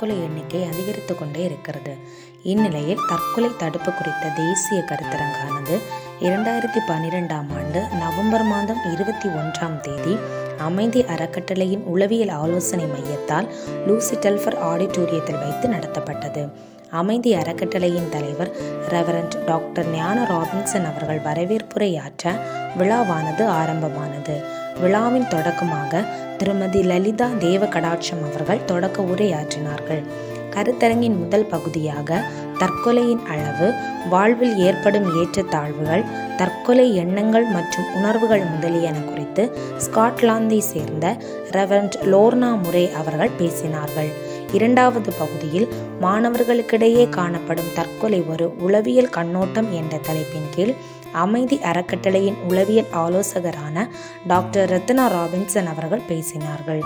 தற்கொலை எண்ணிக்கை அதிகரித்து கொண்டே இருக்கிறது. இந்நிலையில் தற்கொலை தடுப்பு குறித்த தேசிய கருத்தரங்கானது இரண்டாயிரத்தி பன்னிரெண்டாம் ஆண்டு நவம்பர் மாதம் இருபத்தி ஒன்றாம் தேதி அமைதி அறக்கட்டளையின் உளவியல் ஆலோசனை மையத்தால் லூசி டெல்ஃபர் ஆடிட்டோரியத்தில் வைத்து நடத்தப்பட்டது. அமைதி அறக்கட்டளையின் தலைவர் ரெவரண்ட் டாக்டர் ஞான ராபின்சன் அவர்கள் வரவேற்புரையாற்ற விழாவானது ஆரம்பமானது. விழாவின் தொடக்கமாக திருமதி லலிதா தேவ கடாட்சம் அவர்கள் தொடக்க உரையாற்றினார்கள். கருத்தரங்கின் முதல் பகுதியாக தற்கொலையின் அளவு வாழ்வில் ஏற்படும் ஏற்றத்தாழ்வுகள் தற்கொலை எண்ணங்கள் மற்றும் உணர்வுகள் முதலியன குறித்து ஸ்காட்லாந்தை சேர்ந்த ரெவரண்ட் லோர்னா முரே அவர்கள் பேசினார்கள். இரண்டாவது பகுதியில் மாணவர்களுக்கிடையே காணப்படும் தற்கொலை ஒரு உளவியல் கண்ணோட்டம் என்ற தலைப்பின் கீழ் அமைதி அறக்கட்டளையின் உளவியல் ஆலோசகரான டாக்டர் ரத்னா ராபின்சன் அவர்கள் பேசினார்கள்.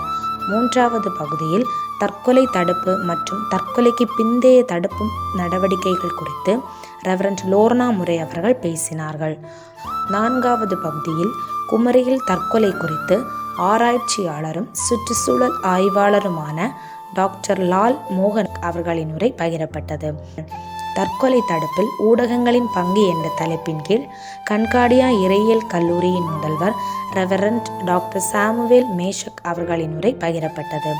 மூன்றாவது பகுதியில் தற்கொலை தடுப்பு மற்றும் தற்கொலைக்கு பிந்தைய தடுப்பு நடவடிக்கைகள் குறித்து ரெவரண்ட் லோர்னா முறை அவர்கள் பேசினார்கள். நான்காவது பகுதியில் குமரியில் தற்கொலை குறித்து ஆராய்ச்சியாளரும் சுற்றுச்சூழல் ஆய்வாளருமான டாக்டர் லால் மோகன் அவர்களின் உரை பகிரப்பட்டது. தற்கொலை தடுப்பில் ஊடகங்களின் பங்கு என்ற தலைப்பின் கீழ் கண்காடியா இறையியல் கல்லூரியின் முதல்வர் ரெவரண்ட் டாக்டர் சாமுவேல் மேஷக் அவர்களின் உரை பகிரப்பட்டது.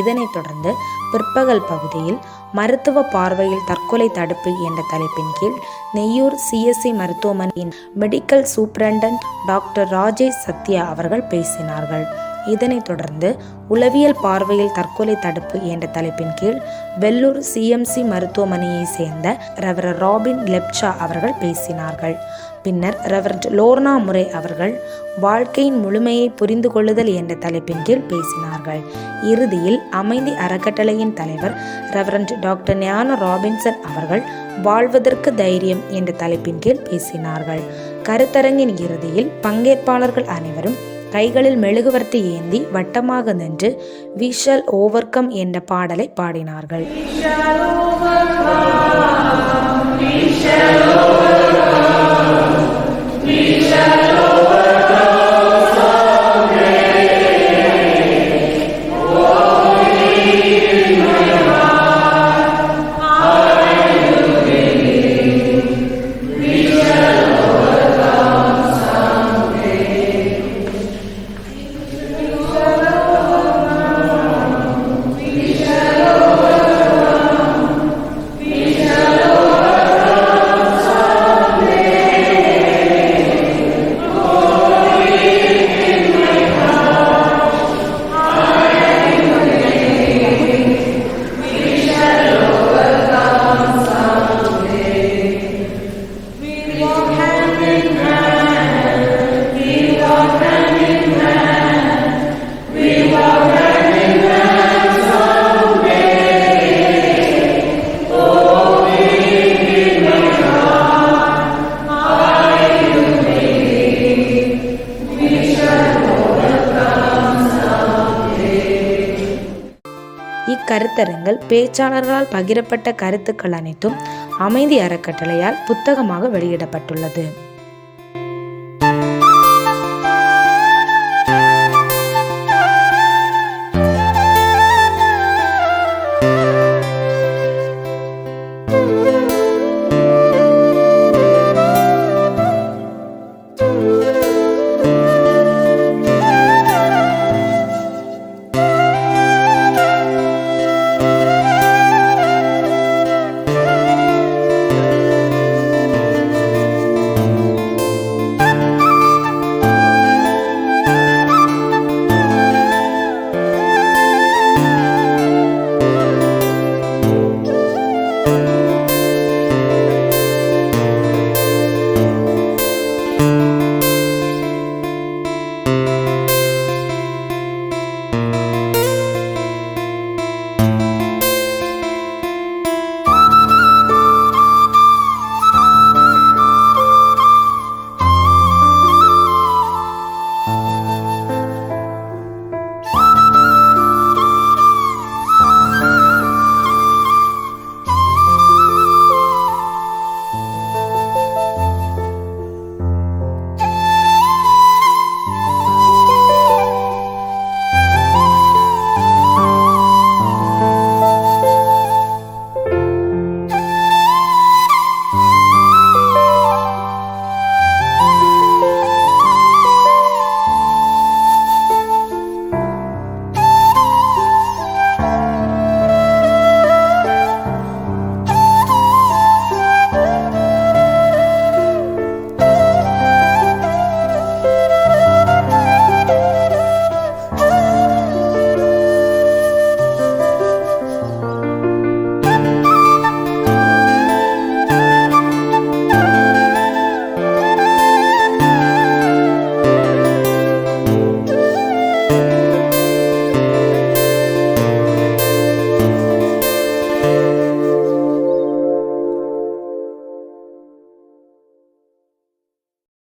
இதனைத் தொடர்ந்து பிற்பகல் பகுதியில் மருத்துவ பார்வையில் தற்கொலை தடுப்பு என்ற தலைப்பின் கீழ் நெய்யூர் சிஎஸ்சி மருத்துவமனையின் medical superintendent doctor Rajesh Sathya அவர்கள் பேசினார்கள். இதனைத் தொடர்ந்து உளவியல் பார்வையில் தற்கொலை தடுப்பு என்ற தலைப்பின் கீழ் வெள்ளூர் சிஎம்சி மருத்துவமனையை சேர்ந்த ரெவர ராபின் லெப்சா அவர்கள் பேசினார்கள். பின்னர் ரெவரண்ட் லோர்னா முறை அவர்கள் வாழ்க்கையின் முழுமையை புரிந்து கொள்ளுதல் என்ற தலைப்பின் கீழ் பேசினார்கள். இறுதியில் அமைதி அறக்கட்டளையின் தலைவர் ரெவரண்ட் டாக்டர் ஞான ராபின்சன் அவர்கள் வாழ்வதற்கு தைரியம் என்ற தலைப்பின் கீழ் பேசினார்கள். கருத்தரங்கின் இறுதியில் பங்கேற்பாளர்கள் அனைவரும் கைகளில் மெழுகுவர்த்தி ஏந்தி வட்டமாக நின்று விஷல் ஓவர்கம் என்ற பாடலை பாடினார்கள். இக்கருத்தரங்கள் பேச்சாளர்களால் பகிரப்பட்ட கருத்துக்கள் அனைத்தும் அமைதி அறக்கட்டளையால் புத்தகமாக வெளியிடப்பட்டுள்ளது.